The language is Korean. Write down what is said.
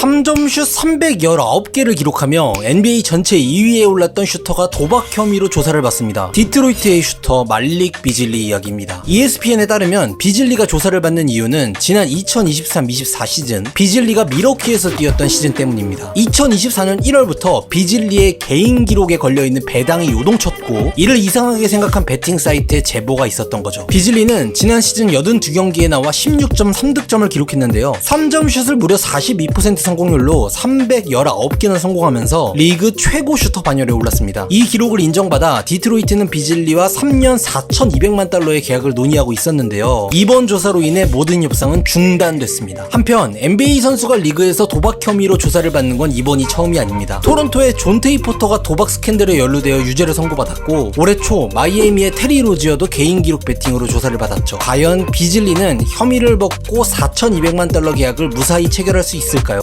3점슛 319개를 기록하며 NBA 전체 2위에 올랐던 슈터가 도박 혐의로 조사를 받습니다. 디트로이트의 슈터 말릭 비질리 이야기입니다. ESPN에 따르면 비질리가 조사를 받는 이유는 지난 2023-24 시즌 비질리가 미러키에서 뛰었던 시즌 때문입니다. 2024년 1월부터 비질리의 개인 기록에 걸려있는 배당이 요동쳤고 이를 이상하게 생각한 베팅 사이트에 제보가 있었던 거죠. 비질리는 지난 시즌 82경기에 나와 16.3득점을 기록했는데요. 3점 슛을 무려 42% 성공률로 319개나 성공하면서 리그 최고 슈터 반열에 올랐습니다. 이 기록을 인정받아 디트로이트는 비질리와 3년 4,200만 달러의 계약을 논의하고 있었는데요. 이번 조사로 인해 모든 협상은 중단됐습니다. 한편 NBA 선수가 리그에서 도박 혐의로 조사를 받는 건 이번이 처음이 아닙니다. 토론토의 존 테이포터가 도박 스캔들에 연루되어 유죄를 선고받았고 올해 초 마이애미의 테리 로지어도 개인 기록 베팅으로 조사를 받았죠. 과연 비질리는 혐의를 벗고 4,200만 달러 계약을 무사히 체결할 수 있을까요?